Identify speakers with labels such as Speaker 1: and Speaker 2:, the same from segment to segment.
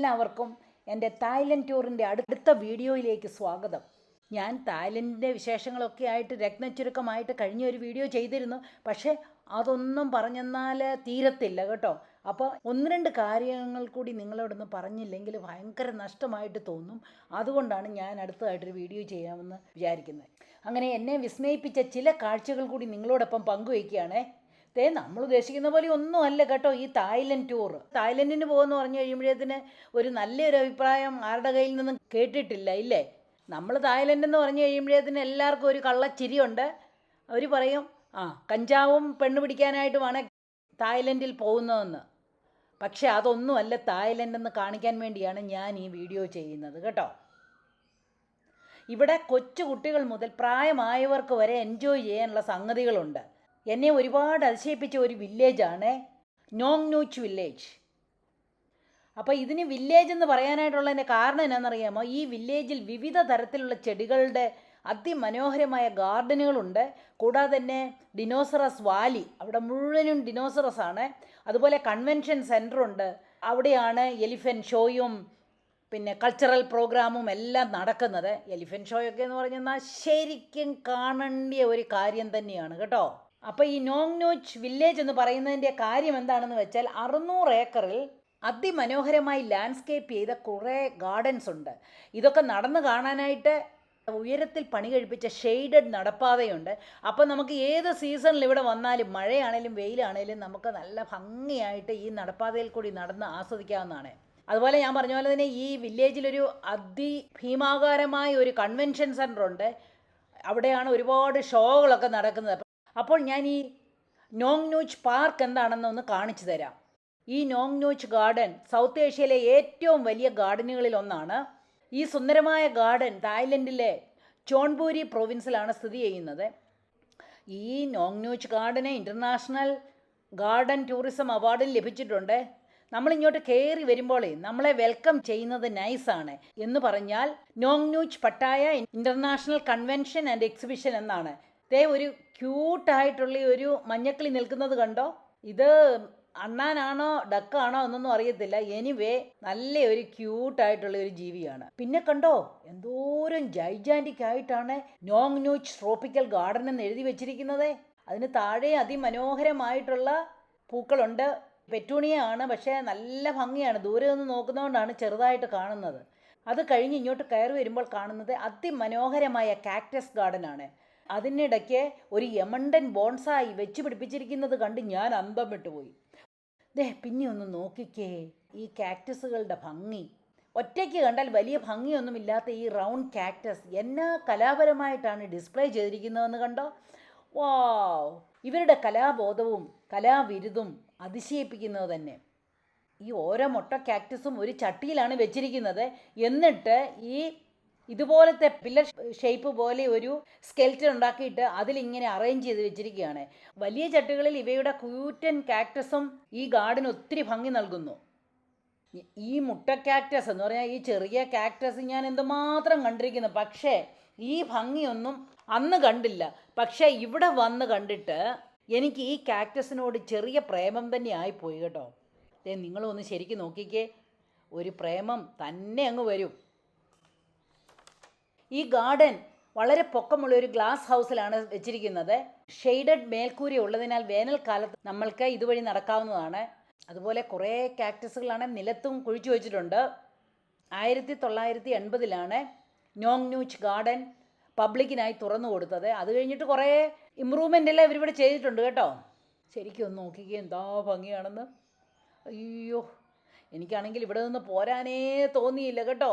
Speaker 1: എല്ലാവർക്കും എന്റെ തായ്ലൻഡ് ടൂറിന്റെ അടുത്ത വീഡിയോയിലേക്ക് സ്വാഗതം. ഞാൻ തായ്ലൻഡിന്റെ വിശേഷങ്ങളൊക്കെ ആയിട്ട് രത്നച്ചുരുക്കമായിട്ട് കഴിഞ്ഞ ഒരു വീഡിയോ ചെയ്തിരുന്നു. പക്ഷേ അതൊന്നും പറഞ്ഞെന്നാൽ തീരത്തില്ല കേട്ടോ. അപ്പോൾ ഒന്ന് രണ്ട് കാര്യങ്ങൾ കൂടി നിങ്ങളോടൊന്ന് പറഞ്ഞില്ലെങ്കിൽ ഭയങ്കര നഷ്ടമായിട്ട് തോന്നും. അതുകൊണ്ടാണ് ഞാൻ അടുത്തതായിട്ടൊരു വീഡിയോ ചെയ്യാമെന്ന് വിചാരിക്കുന്നത്. അങ്ങനെ എന്നെ വിസ്മയിപ്പിച്ച ചില കാഴ്ചകൾ കൂടി നിങ്ങളോടൊപ്പം പങ്കുവയ്ക്കുകയാണേ. ദേ നമ്മൾ ഉദ്ദേശിക്കുന്ന പോലെ ഒന്നും അല്ല കേട്ടോ ഈ തായ്ലൻഡ് ടൂർ തായ്ലൻഡിന് പോകുമെന്ന് പറഞ്ഞു കഴിയുമ്പോഴത്തേന് ഒരു നല്ലൊരു അഭിപ്രായം ആരുടെ കയ്യിൽ നിന്നും കേട്ടിട്ടില്ല ഇല്ലേ? നമ്മൾ തായ്ലൻഡ് എന്ന് പറഞ്ഞു കഴിയുമ്പോഴത്തേന് എല്ലാവർക്കും ഒരു കള്ളച്ചിരിയുണ്ട്. അവർ പറയും ആ കഞ്ചാവും പെണ്ണ് പിടിക്കാനായിട്ടുമാണ് തായ്ലൻഡിൽ പോകുന്നതെന്ന്. പക്ഷേ അതൊന്നുമല്ല തായ്ലൻഡ് എന്ന് കാണിക്കാൻ വേണ്ടിയാണ് ഞാൻ ഈ വീഡിയോ ചെയ്യുന്നത് കേട്ടോ. ഇവിടെ കൊച്ചു കുട്ടികൾ മുതൽ പ്രായമായവർക്ക് വരെ എൻജോയ് ചെയ്യാനുള്ള സംഗതികളുണ്ട്. എന്നെ ഒരുപാട് അതിശയിപ്പിച്ച ഒരു വില്ലേജാണ് നോങ് നൂച്ച് വില്ലേജ്. അപ്പോൾ ഇതിന് വില്ലേജ് എന്ന് പറയാനായിട്ടുള്ളതിന്റെ കാരണം എന്നാണെന്നറിയാമോ? ഈ വില്ലേജിൽ വിവിധ തരത്തിലുള്ള ചെടികളുടെ അതിമനോഹരമായ ഗാർഡനുകളുണ്ട്. കൂടാതെ തന്നെ ഡിനോസറസ് വാലി അവിടെ മുഴുവനും ഡിനോസറസ് ആണ്. അതുപോലെ കൺവെൻഷൻ സെന്ററുണ്ട്. അവിടെയാണ് എലിഫന്റ് ഷോയും പിന്നെ കൾച്ചറൽ പ്രോഗ്രാമും എല്ലാം നടക്കുന്നത്. എലിഫന്റ് ഷോയൊക്കെ എന്ന് പറഞ്ഞാൽ ശരിക്കും കാണേണ്ട ഒരു കാര്യം തന്നെയാണ് കേട്ടോ. അപ്പോൾ ഈ നോങ് നോച്ച് വില്ലേജ് എന്ന് പറയുന്നതിന്റെ കാര്യം എന്താണെന്ന് വെച്ചാൽ അറുന്നൂറ് ഏക്കറിൽ അതിമനോഹരമായി ലാൻഡ്സ്കേപ്പ് ചെയ്ത കുറേ ഗാർഡൻസ് ഉണ്ട്. ഇതൊക്കെ നടന്ന് കാണാനായിട്ട് ഉയരത്തിൽ പണി കഴിപ്പിച്ച ഷെയ്ഡഡ് നടപ്പാതയുണ്ട്. അപ്പോൾ നമുക്ക് ഏത് സീസണിൽ ഇവിടെ വന്നാലും മഴയാണേലും വെയിലാണേലും നമുക്ക് നല്ല ഭംഗിയായിട്ട് ഈ നടപ്പാതയിൽ കൂടി നടന്ന് ആസ്വദിക്കാവുന്നതാണ്. അതുപോലെ ഞാൻ പറഞ്ഞ പോലെ തന്നെ ഈ വില്ലേജിലൊരു അതിഭീമാകാരമായ ഒരു കൺവെൻഷൻ സെന്ററുണ്ട് അവിടെയാണ് ഒരുപാട് ഷോകളൊക്കെ നടക്കുന്നത്. അപ്പോൾ ഞാൻ ഈ നോങ് നൂച്ച് പാർക്ക് എന്താണെന്ന് ഒന്ന് കാണിച്ചു തരാം. ഈ നോങ് നൂച്ച് ഗാർഡൻ സൗത്ത് ഏഷ്യയിലെ ഏറ്റവും വലിയ ഗാർഡനുകളിൽ ഒന്നാണ്. ഈ സുന്ദരമായ ഗാർഡൻ തായ്ലൻഡിലെ ചോൺപൂരി പ്രൊവിൻസിലാണ് സ്ഥിതി ചെയ്യുന്നത്. ഈ നോങ് നൂച്ച് ഗാർഡന് ഇന്റർനാഷണൽ ഗാർഡൻ ടൂറിസം അവാർഡിൽ ലഭിച്ചിട്ടുണ്ട്. നമ്മളിങ്ങോട്ട് കയറി വരുമ്പോൾ നമ്മളെ വെൽക്കം ചെയ്യുന്നത് നൈസാണ് എന്ന് പറഞ്ഞാൽ Nong Nooch Pattaya international convention and exhibition എന്നാണ്. ദേ ഒരു ക്യൂട്ടായിട്ടുള്ള ഒരു മഞ്ഞക്കിളി നിൽക്കുന്നത് കണ്ടോ? ഇത് അണ്ണാനാണോ ഡക്കാണോ എന്നൊന്നും അറിയത്തില്ല. എനിവേ നല്ല ഒരു ക്യൂട്ടായിട്ടുള്ള ഒരു ജീവിയാണ്. പിന്നെ കണ്ടോ എന്തോരം ജൈജാന്റിക് ആയിട്ടാണ് നോങ് ന്യൂച്ച് ട്രോപ്പിക്കൽ ഗാർഡൻ എന്ന് എഴുതി വെച്ചിരിക്കുന്നത്. അതിന് താഴെ അതിമനോഹരമായിട്ടുള്ള പൂക്കളുണ്ട്. പെറ്റൂണിയാണ് പക്ഷേ നല്ല ഭംഗിയാണ്. ദൂരെ നിന്ന് നോക്കുന്നതുകൊണ്ടാണ് ചെറുതായിട്ട് കാണുന്നത്. അത് കഴിഞ്ഞ് ഇങ്ങോട്ട് കയറി വരുമ്പോൾ കാണുന്നത് അതിമനോഹരമായ കാക്ടസ് ഗാർഡനാണ് അതിനിടയ്ക്ക് ഒരു യമണ്ടൻ ബോൺസായി വെച്ച് പിടിപ്പിച്ചിരിക്കുന്നത് കണ്ട് ഞാൻ അന്തം വിട്ടുപോയി ദേ പിന്നെ ഒന്ന് നോക്കിക്കേ ഈ കാക്ടസുകളുടെ ഭംഗി. ഒറ്റയ്ക്ക് കണ്ടാൽ വലിയ ഭംഗിയൊന്നുമില്ലാത്ത ഈ റൗണ്ട് കാക്ടസ് എന്നാ കലാപരമായിട്ടാണ് ഡിസ്പ്ലേ ചെയ്തിരിക്കുന്നതെന്ന് കണ്ടോ? വാവ്! ഇവരുടെ കലാബോധവും കലാവിരുതും അതിശയിപ്പിക്കുന്നത് തന്നെ. ഈ ഓരോ മുട്ട കാക്ടസും ഒരു ചട്ടിയിലാണ് വെച്ചിരിക്കുന്നത്. എന്നിട്ട് ഈ ഇതുപോലത്തെ പില്ലർ ഷേപ്പ് പോലെ ഒരു സ്കെൽറ്റൻ ഉണ്ടാക്കിയിട്ട് അതിലിങ്ങനെ അറേഞ്ച് ചെയ്ത് വെച്ചിരിക്കുകയാണ്. വലിയ ചട്ടുകളിൽ ഇവയുടെ ക്യൂറ്റൻ കാക്ടസും ഈ ഗാർഡന് ഒത്തിരി ഭംഗി നൽകുന്നു. ഈ മുട്ട കാക്ടസ് എന്ന് പറഞ്ഞാൽ ഈ ചെറിയ കാക്ടസ് ഞാൻ എന്തുമാത്രം കണ്ടിരിക്കുന്നു. പക്ഷേ ഈ ഭംഗിയൊന്നും അന്ന് കണ്ടില്ല. പക്ഷേ ഇവിടെ വന്ന് കണ്ടിട്ട് എനിക്ക് ഈ കാക്ടസിനോട് ചെറിയ പ്രേമം തന്നെ ആയിപ്പോയി കേട്ടോ. നിങ്ങളൊന്ന് ശരിക്കും നോക്കിക്കേ. ഒരു പ്രേമം തന്നെ അങ്ങ് വരും. ഈ ഗാർഡൻ വളരെ പൊക്കമുള്ള ഒരു ഗ്ലാസ് ഹൗസിലാണ് വെച്ചിരിക്കുന്നത്. ഷെയ്ഡഡ് മേൽക്കൂരി ഉള്ളതിനാൽ വേനൽക്കാലത്ത് നമ്മൾക്ക് ഇതുവഴി നടക്കാവുന്നതാണ്. അതുപോലെ കുറേ കാക്ടസുകളാണ് നിലത്തും കുഴിച്ചു വെച്ചിട്ടുണ്ട്. ആയിരത്തി തൊള്ളായിരത്തി എൺപതിലാണ് നോങ് ന്യൂച്ച് ഗാർഡൻ പബ്ലിക്കിനായി തുറന്നു കൊടുത്തത്. അത് കഴിഞ്ഞിട്ട് കുറേ ഇമ്പ്രൂവ്മെന്റ് എല്ലാം ഇവരിവിടെ ചെയ്തിട്ടുണ്ട് കേട്ടോ. ശരിക്കും ഒന്ന് നോക്കിക്കേ എന്താ ഭംഗിയാണെന്ന്. അയ്യോ എനിക്കാണെങ്കിൽ ഇവിടെ നിന്ന് പോരാനേ തോന്നിയില്ല കേട്ടോ.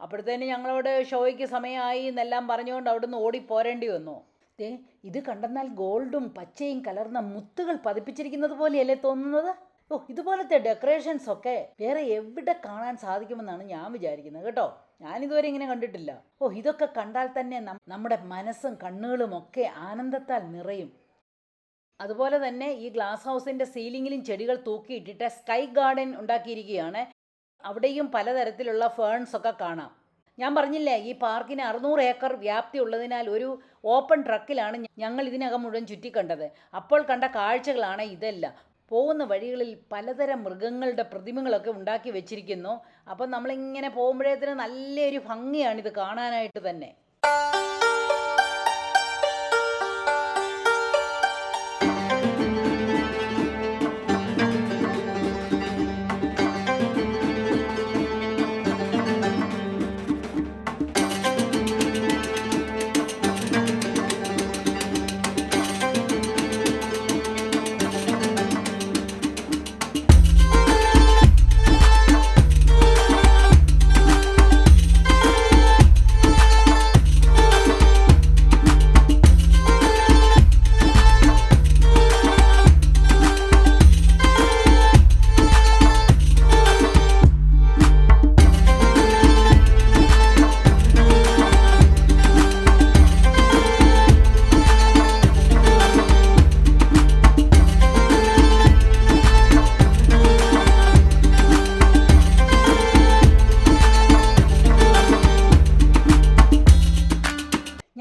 Speaker 1: അപ്പോഴത്തേന് ഞങ്ങളോട് ഷോയ്ക്ക് സമയമായി എന്നെല്ലാം പറഞ്ഞുകൊണ്ട് അവിടുന്ന് ഓടിപ്പോരേണ്ടി വന്നു. ദേ ഇത് കണ്ടെന്നാൽ ഗോൾഡും പച്ചയും കലർന്ന മുത്തുകൾ പതിപ്പിച്ചിരിക്കുന്നത് പോലെയല്ലേ തോന്നുന്നത്? ഓ ഇതുപോലത്തെ ഡെക്കറേഷൻസ് ഒക്കെ വേറെ എവിടെ കാണാൻ സാധിക്കുമെന്നാണ് ഞാൻ വിചാരിക്കുന്നത് കേട്ടോ. ഞാനിതുവരെ ഇങ്ങനെ കണ്ടിട്ടില്ല. ഓ ഇതൊക്കെ കണ്ടാൽ തന്നെ നമ്മുടെ മനസ്സും കണ്ണുകളും ഒക്കെ ആനന്ദത്താൽ നിറയും. അതുപോലെ തന്നെ ഈ ഗ്ലാസ് ഹൗസിന്റെ സീലിങ്ങിലും ചെടികൾ തൂക്കിയിട്ടിട്ട് സ്കൈ ഗാർഡൻ ഉണ്ടാക്കിയിരിക്കുകയാണ്. അവിടെയും പലതരത്തിലുള്ള ഫേൺസ് ഒക്കെ കാണാം. ഞാൻ പറഞ്ഞില്ലേ ഈ പാർക്കിന് അറുന്നൂറ് ഏക്കർ വ്യാപ്തി ഉള്ളതിനാൽ ഒരു ഓപ്പൺ ട്രക്കിലാണ് ഞങ്ങൾ ഇതിനകം മുഴുവൻ ചുറ്റിക്കണ്ടത്. അപ്പോൾ കണ്ട കാഴ്ചകളാണ് ഇതെല്ലാം. പോകുന്ന വഴികളിൽ പലതരം മൃഗങ്ങളുടെ പ്രതിമകളൊക്കെ ഉണ്ടാക്കി വെച്ചിരിക്കുന്നു. അപ്പം നമ്മളിങ്ങനെ തന്നെ നല്ലൊരു ഭംഗിയാണിത് കാണാനായിട്ട് തന്നെ.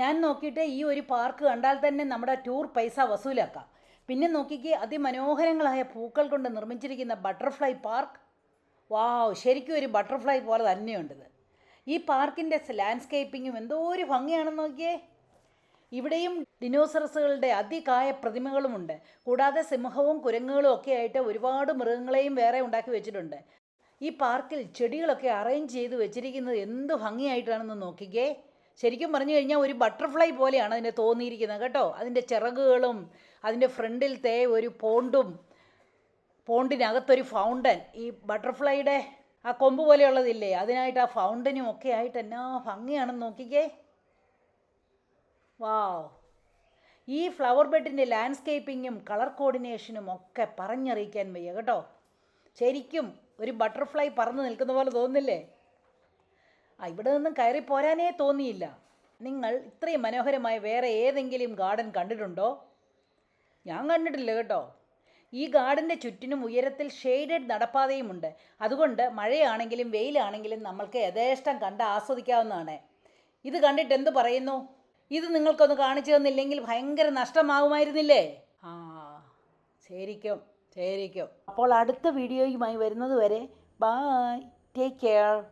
Speaker 1: ഞാൻ നോക്കിയിട്ട് ഈ ഒരു പാർക്ക് കണ്ടാൽ തന്നെ നമ്മുടെ ടൂർ പൈസ വസൂലാക്കാം. പിന്നെ നോക്കിക്കേ അതിമനോഹരങ്ങളായ പൂക്കൾ കൊണ്ട് നിർമ്മിച്ചിരിക്കുന്ന ബട്ടർഫ്ലൈ പാർക്ക്. വാവ് ശരിക്കും ഒരു ബട്ടർഫ്ലൈ പോലെ തന്നെയുണ്ടത് ഈ പാർക്കിന്റെ ലാൻഡ്സ്കേപ്പിങ്ങും എന്തോ ഒരു ഭംഗിയാണെന്ന് നോക്കിയേ. ഇവിടെയും ഡിനോസറസുകളുടെ അതികായ പ്രതിമകളുമുണ്ട് കൂടാതെ സിംഹവും കുരങ്ങുകളും ഒക്കെ ആയിട്ട് ഒരുപാട് മൃഗങ്ങളെയും വേറെ ഉണ്ടാക്കി വെച്ചിട്ടുണ്ട്. ഈ പാർക്കിൽ ചെടികളൊക്കെ അറേഞ്ച് ചെയ്ത് വെച്ചിരിക്കുന്നത് എന്ത് ഭംഗിയായിട്ടാണെന്ന് നോക്കിക്കേ. ശരിക്കും പറഞ്ഞു കഴിഞ്ഞാൽ ഒരു ബട്ടർഫ്ലൈ പോലെയാണ് അതിന് തോന്നിയിരിക്കുന്നത് കേട്ടോ. അതിന്റെ ചിറകുകളും അതിന്റെ ഫ്രണ്ടിലത്തെ ഒരു പോണ്ടും പോണ്ടിനകത്തൊരു ഫൗണ്ടൻ ഈ ബട്ടർഫ്ലൈയുടെ ആ കൊമ്പ് പോലെയുള്ളതില്ലേ അതിനായിട്ട് ആ ഫൗണ്ടനും ഒക്കെ ആയിട്ട് എന്നാ ഭംഗിയാണെന്ന് നോക്കിക്കേ. വാവ്. ഈ ഫ്ലവർ ബെഡിന്റെ ലാൻഡ്സ്കേപ്പിങ്ങും കളർ കോർഡിനേഷനും ഒക്കെ പറഞ്ഞറിയിക്കാൻ വയ്യ കേട്ടോ. ശരിക്കും ഒരു ബട്ടർഫ്ലൈ പറന്ന് നിൽക്കുന്ന പോലെ തോന്നുന്നില്ലേ? ആ ഇവിടെ നിന്നും കയറി പോരാനേ തോന്നിയില്ല. നിങ്ങൾ ഇത്രയും മനോഹരമായ വേറെ ഏതെങ്കിലും ഗാർഡൻ കണ്ടിട്ടുണ്ടോ? ഞാൻ കണ്ടിട്ടില്ല കേട്ടോ. ഈ ഗാർഡന്റെ ചുറ്റിനും ഉയരത്തിൽ ഷെയ്ഡഡ് നടപ്പാതയുമുണ്ട് അതുകൊണ്ട് മഴയാണെങ്കിലും വെയിലാണെങ്കിലും നമ്മൾക്ക് യഥേഷ്ടം കണ്ട് ആസ്വദിക്കാവുന്നതാണ്. ഇത് കണ്ടിട്ട് എന്ത് പറയുന്നു? ഇത് നിങ്ങൾക്കൊന്ന് കാണിച്ചു തന്നില്ലെങ്കിൽ ഭയങ്കര നഷ്ടമാകുമായിരുന്നില്ലേ ആ ശരിക്കും ശരിക്കും. അപ്പോൾ അടുത്ത വീഡിയോയുമായി വരുന്നത് വരെ ബായ് ടേക്ക് കെയർ